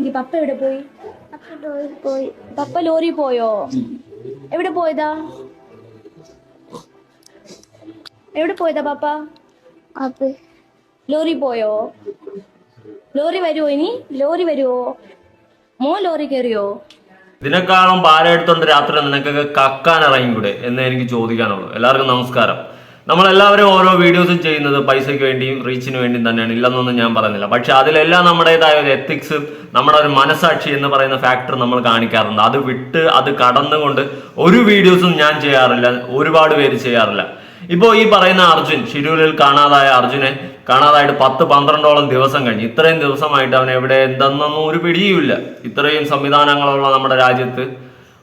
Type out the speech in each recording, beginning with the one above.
എന്തി പപ്പ എവിടെ പോയി? പോയി. പപ്പ ലോറി പോയോ? എവിടെ പോയതാ? എവിടെ പോയതാ പപ്പ? അപ്പൊ ലോറി പോയോ? ലോറി വരുവോ ഇനി? ലോറി വരുവോ? മോ ലോറി കയറിയോ ഇതിനേക്കാളും പാലെടുത്തോണ്ട് രാത്രി നിനക്കൊക്കെ കക്കാൻ ഇറങ്ങിക്കൂടെ എന്ന് എനിക്ക് ചോദിക്കാനുള്ളൂ. എല്ലാവർക്കും നമസ്കാരം. നമ്മളെല്ലാവരും ഓരോ വീഡിയോസും ചെയ്യുന്നത് പൈസയ്ക്ക് വേണ്ടിയും റീച്ചിന് വേണ്ടിയും തന്നെയാണ്. ഇല്ലെന്നൊന്നും ഞാൻ പറയുന്നില്ല. പക്ഷെ അതിലെല്ലാം നമ്മുടേതായ ഒരു എത്തിക്സ് നമ്മുടെ ഒരു മനസാക്ഷി എന്ന് പറയുന്ന ഫാക്ടർ നമ്മൾ കാണിക്കാറുണ്ട്. അത് വിട്ട് അത് കടന്നുകൊണ്ട് ഒരു വീഡിയോസും ഞാൻ ചെയ്യാറില്ല. ഒരുപാട് പേര് ചെയ്യാറില്ല. ഇപ്പോൾ ഈ പറയുന്ന അർജുൻ ഷിരൂരിൽ കാണാതായ അർജുനെ കാണാതായിട്ട് പത്ത് പന്ത്രണ്ടോളം ദിവസം കഴിഞ്ഞ് ഇത്രയും ദിവസമായിട്ട് അവൻ എവിടെ എന്തെന്നൊന്നും ഒരു പിടിയുമില്ല. ഇത്രയും സംവിധാനങ്ങളുള്ള നമ്മുടെ രാജ്യത്ത്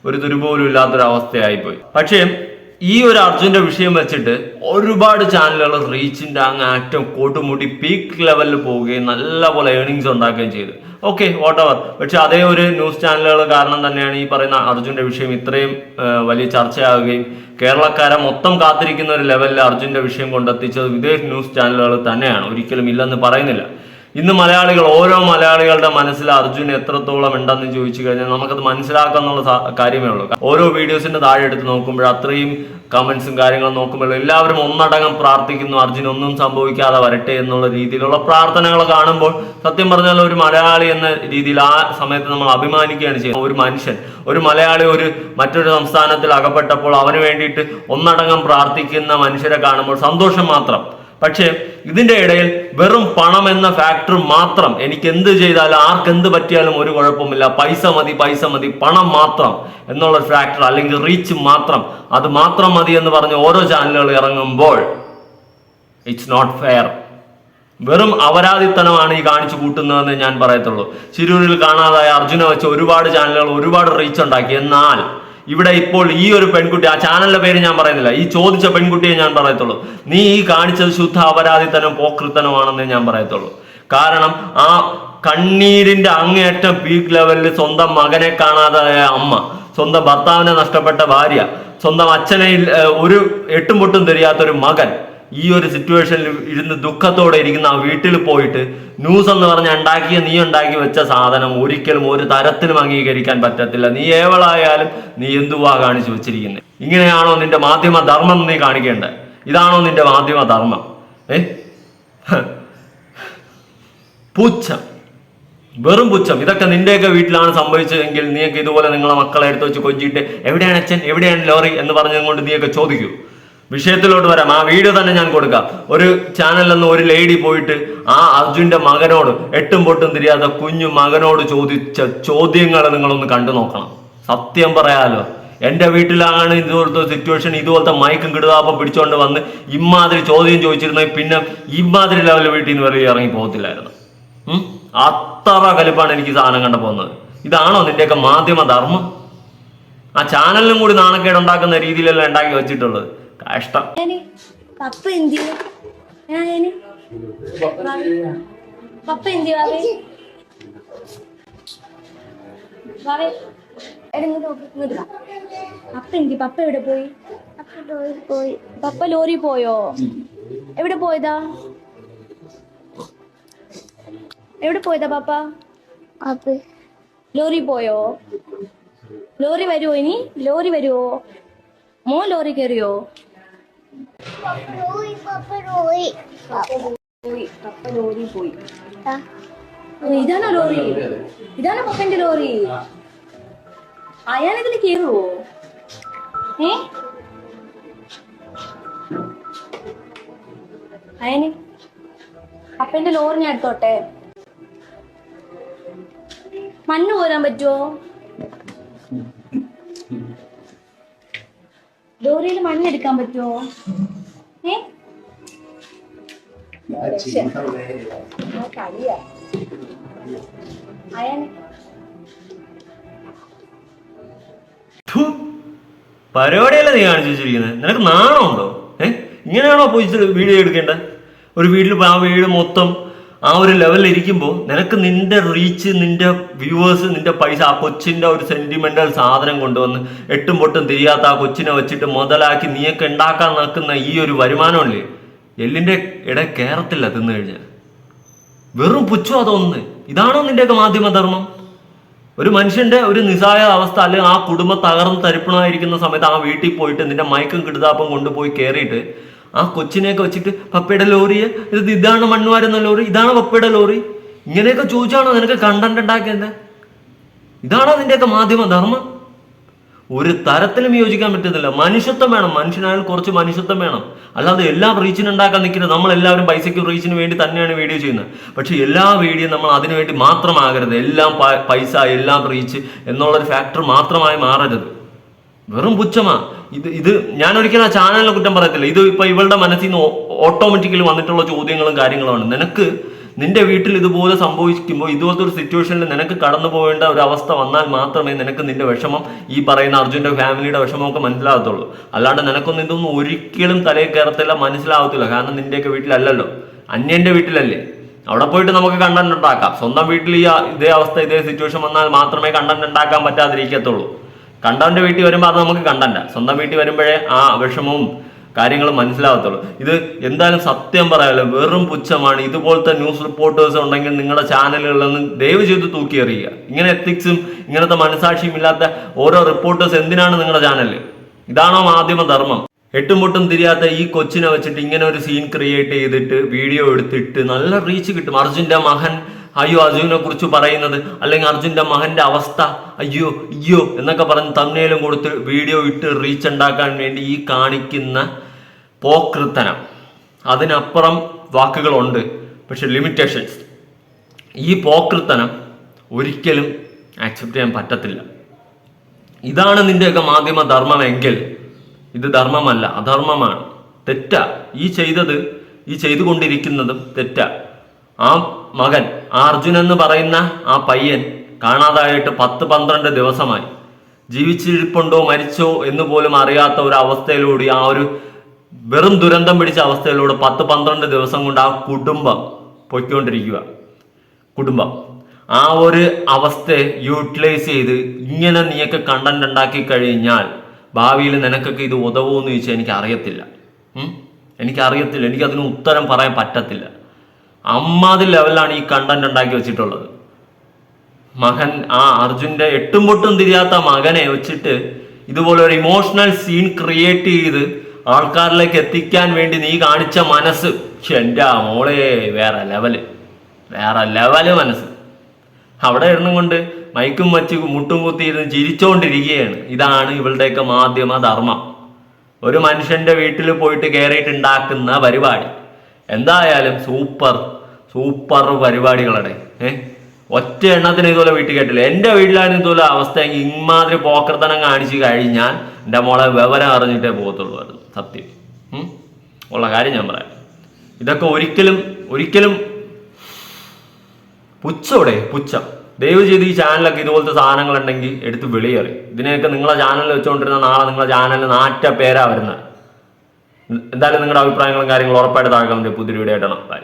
ഒരു തുരുപോലും ഇല്ലാത്തൊരു അവസ്ഥയായിപ്പോയി പക്ഷേ ഈ ഒരു അർജുന്റെ വിഷയം വെച്ചിട്ട് ഒരുപാട് ചാനലുകൾ റീച്ചിന്റെ അങ്ങ് ആറ്റം കൂട്ടുമുട്ടി പീക്ക് ലെവലിൽ പോവുകയും നല്ലപോലെ ഏണിങ്സ് ഉണ്ടാക്കുകയും ചെയ്തു. ഓക്കെ വാട്ടവർ പക്ഷെ അതേ ഒരു ന്യൂസ് ചാനലുകൾ കാരണം തന്നെയാണ് ഈ പറയുന്ന അർജുന്റെ വിഷയം ഇത്രയും വലിയ ചർച്ചയാവുകയും കേരളക്കാരെ മൊത്തം കാത്തിരിക്കുന്ന ഒരു ലെവലിൽ അർജുന്റെ വിഷയം കൊണ്ടെത്തിച്ചത് വിദേശ ന്യൂസ് ചാനലുകൾ തന്നെയാണ്. ഒരിക്കലും ഇല്ലെന്ന് പറയുന്നില്ല. ഇന്ന് മലയാളികൾ ഓരോ മലയാളികളുടെ മനസ്സിൽ അർജുൻ എത്രത്തോളം ഉണ്ടെന്ന് ചോദിച്ചു കഴിഞ്ഞാൽ നമുക്കത് മനസ്സിലാക്കാന്നുള്ള കാര്യമേ ഉള്ളൂ. ഓരോ വീഡിയോസിന്റെ താഴെ എടുത്ത് നോക്കുമ്പോൾ അത്രയും കമന്റ്സും കാര്യങ്ങളും നോക്കുമ്പോൾ എല്ലാവരും ഒന്നടങ്കം പ്രാർത്ഥിക്കുന്നു അർജുൻ ഒന്നും സംഭവിക്കാതെ വരട്ടെ എന്നുള്ള രീതിയിലുള്ള പ്രാർത്ഥനകൾ കാണുമ്പോൾ സത്യം പറഞ്ഞാൽ ഒരു മലയാളി എന്ന രീതിയിൽ ആ സമയത്ത് നമ്മൾ അഭിമാനിക്കുകയാണ് ചെയ്യുന്നത്. ഒരു മനുഷ്യൻ ഒരു മലയാളി ഒരു മറ്റൊരു സംസ്ഥാനത്തിൽ അകപ്പെട്ടപ്പോൾ അവന് വേണ്ടിയിട്ട് ഒന്നടങ്കം പ്രാർത്ഥിക്കുന്ന മനുഷ്യരെ കാണുമ്പോൾ സന്തോഷം മാത്രം. പക്ഷേ ഇതിന്റെ ഇടയിൽ വെറും പണം എന്ന ഫാക്ടർ മാത്രം എനിക്ക് എന്ത് ചെയ്താലും ആർക്ക് എന്ത് പറ്റിയാലും ഒരു കുഴപ്പമില്ല പൈസ മതി പൈസ മതി പണം മാത്രം എന്നുള്ള ഫാക്ടർ അല്ലെങ്കിൽ റീച്ച് മാത്രം. അത് മാത്രം മതി എന്ന് പറഞ്ഞ് ഓരോ ചാനലുകൾ ഇറങ്ങുമ്പോൾ ഇറ്റ്സ് നോട്ട് ഫെയർ വെറും അപരാധിത്തനമാണ് ഈ കാണിച്ചു കൂട്ടുന്നതെന്ന് ഞാൻ പറയത്തുള്ളൂ. ശിരൂരിൽ കാണാതായ അർജുന വെച്ച് ഒരുപാട് ചാനലുകൾ ഒരുപാട് റീച്ച് ഉണ്ടാക്കി. എന്നാൽ ഇവിടെ ഇപ്പോൾ ഈ ഒരു പെൺകുട്ടി ആ ചാനലിന്റെ പേര് ഞാൻ പറയുന്നില്ല. ഈ ചോദിച്ച പെൺകുട്ടിയെ ഞാൻ പറയത്തുള്ളൂ. നീ ഈ കാണിച്ചത് ശുദ്ധ അപരാധിത്തനം പോക്കൃത്തനമാണെന്ന് ഞാൻ പറയത്തുള്ളൂ. കാരണം ആ കണ്ണീരിന്റെ അങ്ങേയറ്റം പീക്ക് ലെവലിൽ സ്വന്തം മകനെ കാണാതായ അമ്മ സ്വന്തം ഭർത്താവിനെ നഷ്ടപ്പെട്ട ഭാര്യ സ്വന്തം അച്ഛനെ ഒരു എട്ടും പൊട്ടും ഒരു മകൻ ഈ ഒരു സിറ്റുവേഷനിൽ ഇരുന്ന് ദുഃഖത്തോടെ ഇരിക്കുന്ന ആ വീട്ടിൽ പോയിട്ട് ന്യൂസ് എന്ന് പറഞ്ഞ ഉണ്ടാക്കിയ നീ ഉണ്ടാക്കി വെച്ച സാധനം ഒരിക്കലും ഒരു തരത്തിലും അംഗീകരിക്കാൻ പറ്റത്തില്ല. നീ ഏവളായാലും നീ എന്തുവാ കാണിച്ചു വെച്ചിരിക്കുന്നത് ഇങ്ങനെയാണോ നിന്റെ മാധ്യമ ധർമ്മം നീ കാണിക്കേണ്ടത്? ഇതാണോ നിന്റെ മാധ്യമ ധർമ്മം ഏ? പുച്ഛം. വെറും പുച്ഛം. ഇതൊക്കെ നിന്റെയൊക്കെ വീട്ടിലാണ് സംഭവിച്ചതെങ്കിൽ നീയൊക്കെ ഇതുപോലെ നിങ്ങളെ മക്കളെ എടുത്ത് വെച്ച് കൊഞ്ചിയിട്ട് എവിടെയാണ് അച്ഛൻ എവിടെയാണ് ലോറി എന്ന് പറഞ്ഞതുകൊണ്ട് നീയൊക്കെ ചോദിക്കൂ. വിഷയത്തിലോട്ട് വരാം. ആ വീഡിയോ തന്നെ ഞാൻ കൊടുക്കാം. ഒരു ചാനലിൽ ഒരു ലേഡി പോയിട്ട് ആ അർജുന്റെ മകനോട് എട്ടും പൊട്ടും തിരിയാത്ത കുഞ്ഞു മകനോട് ചോദിച്ച ചോദ്യങ്ങൾ നിങ്ങളൊന്ന് കണ്ടു നോക്കണം. സത്യം പറയാലോ. എന്റെ വീട്ടിലാണ് ഇതുപോലത്തെ സിറ്റുവേഷൻ ഇതുപോലത്തെ മയക്കും കിടുതാപ്പം പിടിച്ചോണ്ട് വന്ന് ഇമാതിരി ചോദ്യം ചോദിച്ചിരുന്നെങ്കിൽ പിന്നെ ഇമാതിരി ലെവൽ വീട്ടിൽ നിന്ന് വെളിയിൽ ഇറങ്ങി പോകത്തില്ലായിരുന്നു? അത്ര കലിപ്പാണ് എനിക്ക് സാധനം കണ്ട പോകുന്നത്. ഇതാണോ നിന്റെയൊക്കെ മാധ്യമ ധർമ്മം? ആ ചാനലിനും കൂടി നാണക്കേട് ഉണ്ടാക്കുന്ന രീതിയിലല്ല ഉണ്ടാക്കി വെച്ചിട്ടുള്ളത്. കഷ്ടം. പപ്പ എന്ത് പപ്പ എന്ത് പപ്പ എന്തി പപ്പ എവിടെ പോയി? അപ്പൊ ലോറി പോയി പപ്പ ലോറി പോയോ? എവിടെ പോയതാ? എവിടെ പോയതാ പപ്പ? അപ്പൊ ലോറി പോയോ? ലോറി വരുവോ ഇനി? ലോറി വരുവോ? മോ ലോറി കയറിയോ? പോയി പപ്പ ലോറി പോയി. ഇതാണോ ലോറി? ഇതാണോ പപ്പന്റെ ലോറി? അയാളിതിൽ കേറുവോ? ഏ? അയന്? പപ്പന്റെ ലോറി ഞാൻ എടുത്തോട്ടെ. മണ്ണ് പോരാൻ പറ്റുമോ ലോറിയിൽ മണ്ണെടുക്കാൻ പറ്റുമോ കളിയാ. അയന്. ഥു, പരിപാടിയല്ല നീ കാണിച്ചു വെച്ചിരിക്കുന്നത്? നിനക്ക് നാണമുണ്ടോ? ഏഹ് ഇങ്ങനെയാണോ പോയി വീഡിയോ എടുക്കേണ്ടത്? ഒരു വീട്ടിൽ ആ വീട് മൊത്തം ആ ഒരു ലെവലിൽ ഇരിക്കുമ്പോൾ നിനക്ക് നിന്റെ റീച്ച് നിന്റെ വ്യൂവേഴ്സ് നിന്റെ പൈസ ആ കൊച്ചിന്റെ ഒരു സെന്റിമെന്റൽ സാധനം കൊണ്ടുവന്ന് എട്ടും പൊട്ടും തിരിയാത്ത ആ കൊച്ചിനെ വെച്ചിട്ട് മുതലാക്കി നീയൊക്കെ ഉണ്ടാക്കാൻ നിൽക്കുന്ന ഈ ഒരു വരുമാനമല്ലേ എല്ലിന്റെ ഇട കേറത്തില്ല തിന്നു കഴിഞ്ഞാൽ വെറും പുച്ഛോ അതൊന്ന്. ഇതാണോ നിന്റെയൊക്കെ മാധ്യമധർമ്മം? ഒരു മനുഷ്യന്റെ ഒരു നിസ്സായ അവസ്ഥ അല്ലെങ്കിൽ ആ കുടുംബം തകർന്ന് തരിപ്പണമായിരിക്കുന്ന സമയത്ത് ആ വീട്ടിൽ പോയിട്ട് നിന്റെ മയക്കും കിടുതാപ്പും കൊണ്ടുപോയി കയറിയിട്ട് ആ കൊച്ചിനെയൊക്കെ വെച്ചിട്ട് പപ്പയുടെ ലോറിയെ ഇത് ഇതാണ് മണ്ണുവാരുന്ന ലോറി ഇതാണ് പപ്പയുടെ ലോറി. ഇങ്ങനെയൊക്കെ ചോദിച്ചാണോ നിനക്ക് കണ്ടന്റ് ഉണ്ടാക്കിയത് ഇതാണോ നിന്റെയൊക്കെ മാധ്യമ ധർമ്മം? ഒരു തരത്തിലും യോജിക്കാൻ പറ്റുന്നില്ല. മനുഷ്യത്വം വേണം. മനുഷ്യനായാലും കുറച്ച് മനുഷ്യത്വം വേണം. അല്ലാതെ എല്ലാം റീച്ചിന് ഉണ്ടാക്കാൻ നിൽക്കുന്നത് നമ്മൾ എല്ലാവരും പൈസയ്ക്കും റീച്ചിന് വേണ്ടി തന്നെയാണ് വീഡിയോ ചെയ്യുന്നത്. പക്ഷെ എല്ലാ വീഡിയോ നമ്മൾ അതിനു വേണ്ടി മാത്രമാകരുത് എല്ലാം പൈസ എല്ലാം റീച്ച് എന്നുള്ളൊരു ഫാക്ടർ മാത്രമായി മാറരുത്. വെറും പുച്ഛമാ. ഇത് ഇത് ഞാൻ ഒരിക്കലും ആ ചാനലിനെ കുറ്റം പറയത്തില്ല. ഇത് ഇപ്പൊ ഇവളുടെ മനസ്സിൽ നിന്ന് ഓട്ടോമാറ്റിക്കലി വന്നിട്ടുള്ള ചോദ്യങ്ങളും കാര്യങ്ങളുമാണ്. നിനക്ക് നിന്റെ വീട്ടിൽ ഇതുപോലെ സംഭവിക്കുമ്പോൾ ഇതുപോലത്തെ ഒരു സിറ്റുവേഷനിൽ നിനക്ക് കടന്നു പോകേണ്ട ഒരു അവസ്ഥ വന്നാൽ മാത്രമേ നിനക്ക് നിന്റെ വിഷമം ഈ പറയുന്ന അർജുന്റെ ഫാമിലിയുടെ വിഷമമൊക്കെ മനസ്സിലാകത്തുള്ളൂ. അല്ലാണ്ട് നിനക്കൊന്നും ഇതൊന്നും ഒരിക്കലും തലയിൽ കയറത്തില്ല മനസ്സിലാവത്തില്ല കാരണം നിന്റെയൊക്കെ വീട്ടിലല്ലല്ലോ. അന്യന്റെ വീട്ടിലല്ലേ. അവിടെ പോയിട്ട് നമുക്ക് കണ്ടന്റ് ഉണ്ടാക്കാം. സ്വന്തം വീട്ടിൽ ഈ ഇതേ അവസ്ഥ ഇതേ സിറ്റുവേഷൻ വന്നാൽ മാത്രമേ കണ്ടന്റ് ഉണ്ടാക്കാൻ പറ്റാതിരിക്കത്തുള്ളൂ. കണ്ടവന്റെ വീട്ടിൽ വരുമ്പോൾ അത് നമുക്ക് കണ്ടല്ല. സ്വന്തം വീട്ടിൽ വരുമ്പോഴേ ആ വിഷമവും കാര്യങ്ങളും മനസ്സിലാവത്തുള്ളൂ. ഇത് എന്തായാലും സത്യം പറയാലോ വെറും പുച്ഛമാണ്. ഇതുപോലത്തെ ന്യൂസ് റിപ്പോർട്ടേഴ്സ് ഉണ്ടെങ്കിൽ നിങ്ങളുടെ ചാനലുകളിൽ നിന്ന് ദയവ് ചെയ്ത് തൂക്കി എറിയുക. ഇങ്ങനെ എത്തിക്സും ഇങ്ങനത്തെ മനസാക്ഷിയും ഇല്ലാത്ത ഓരോ റിപ്പോർട്ടേഴ്സ് എന്തിനാണ് നിങ്ങളുടെ ചാനലിൽ ഇതാണോ മാധ്യമ ധർമ്മം? എട്ടും പൊട്ടും തിരിയാത്ത ഈ കൊച്ചിനെ വെച്ചിട്ട് ഇങ്ങനെ ഒരു സീൻ ക്രിയേറ്റ് ചെയ്തിട്ട് വീഡിയോ എടുത്തിട്ട് നല്ല റീച്ച് കിട്ടും. അർജുന്റെ മകൻ അയ്യോ അർജുനെ കുറിച്ച് പറയുന്നത് അല്ലെങ്കിൽ അർജുന്റെ മകന്റെ അവസ്ഥ അയ്യോ അയ്യോ എന്നൊക്കെ പറഞ്ഞ് തമ്മിലും കൊടുത്ത് വീഡിയോ ഇട്ട് റീച്ച് ഉണ്ടാക്കാൻ വേണ്ടി ഈ കാണിക്കുന്ന പോക്കൃത്തനം അതിനപ്പുറം വാക്കുകളുണ്ട് പക്ഷെ ലിമിറ്റേഷൻസ് ഈ പോക്കൃത്തനം ഒരിക്കലും ആക്സെപ്റ്റ് ചെയ്യാൻ പറ്റത്തില്ല. ഇതാണ് നിന്റെയൊക്കെ മാധ്യമ ധർമ്മമെങ്കിൽ ഇത് ധർമ്മമല്ല അധർമ്മമാണ്. തെറ്റാ. ഈ ചെയ്തത് ഈ ചെയ്തുകൊണ്ടിരിക്കുന്നതും തെറ്റാ. ആ മകൻ ആ അർജുൻ എന്ന് പറയുന്ന ആ പയ്യൻ കാണാതായിട്ട് പത്ത് പന്ത്രണ്ട് ദിവസമായി. ജീവിച്ചിരിപ്പുണ്ടോ മരിച്ചോ എന്ന് പോലും അറിയാത്ത ഒരു അവസ്ഥയിലൂടെ ആ ഒരു വെറും ദുരന്തം പിടിച്ച അവസ്ഥയിലൂടെ പത്ത് പന്ത്രണ്ട് ദിവസം കൊണ്ട് ആ കുടുംബം പൊയ്ക്കൊണ്ടിരിക്കുക. കുടുംബം. ആ ഒരു അവസ്ഥയെ യൂട്ടിലൈസ് ചെയ്ത് ഇങ്ങനെ നീയൊക്കെ കണ്ടന്റ് ഉണ്ടാക്കി കഴിഞ്ഞാൽ ഭാവിയിൽ നിനക്കൊക്കെ ഇത് ഉതവുമെന്ന് ചോദിച്ചാൽ എനിക്ക് അറിയത്തില്ല? എനിക്കറിയത്തില്ല. എനിക്കതിന് ഉത്തരം പറയാൻ പറ്റത്തില്ല. അമ്മാതി ലെവലിലാണ് ഈ കണ്ടന്റ് ഉണ്ടാക്കി വെച്ചിട്ടുള്ളത്. മകൻ ആ അർജുന്റെ എട്ടും പൊട്ടും തിരിയാത്ത മകനെ വെച്ചിട്ട് ഇതുപോലെ ഒരു ഇമോഷണൽ സീൻ ക്രിയേറ്റ് ചെയ്ത് ആൾക്കാരിലേക്ക് എത്തിക്കാൻ വേണ്ടി നീ കാണിച്ച മനസ്സ്. എന്റെ മോളെ വേറെ ലെവൽ വേറെ ലെവൽ മനസ്സ്. അവിടെ ഇരുന്നും കൊണ്ട് മൈക്കും വച്ച് മുട്ടും കുത്തി ഇരുന്ന് ചിരിച്ചോണ്ടിരിക്കുകയാണ്. ഇതാണ് ഇവളുടെയൊക്കെ മാധ്യമ ധർമ്മം. ഒരു മനുഷ്യന്റെ വീട്ടിൽ പോയിട്ട് കയറിയിട്ടുണ്ടാക്കുന്ന പരിപാടി. എന്തായാലും സൂപ്പർ. സൂപ്പർ പരിപാടികളാണ്. ഏഹ് ഒറ്റ എണ്ണത്തിന് ഇതുപോലെ വീട്ടിൽ കേട്ടില്ല. എന്റെ വീട്ടിലായിരുന്നു ഇതുപോലെ അവസ്ഥയെങ്കിൽ ഇമാതിരി പോക്കർത്തനം കാണിച്ചു കഴിഞ്ഞാൽ എന്റെ മോളെ വിവരം അറിഞ്ഞിട്ടേ പോകത്തുള്ളൂ സത്യം? ഉള്ള കാര്യം ഞാൻ പറയാം. ഇതൊക്കെ ഒരിക്കലും ഒരിക്കലും പുച്ഛോടെ പുച്ഛം. ദയവ് ചെയ്ത് ഈ ചാനലൊക്കെ ഇതുപോലത്തെ സാധനങ്ങൾ ഉണ്ടെങ്കിൽ എടുത്ത് വെളിയേറി. ഇതിനെയൊക്കെ നിങ്ങളെ ചാനലിൽ വെച്ചുകൊണ്ടിരുന്ന നാളെ നിങ്ങളെ ചാനലിൽ നാറ്റ പേരാ വരുന്നത്. എന്തായാലും നിങ്ങളുടെ അഭിപ്രായങ്ങളും കാര്യങ്ങളും ഉറപ്പായിട്ട് താഴെ പുതിയ വീഡിയോ ആയിട്ടാണ്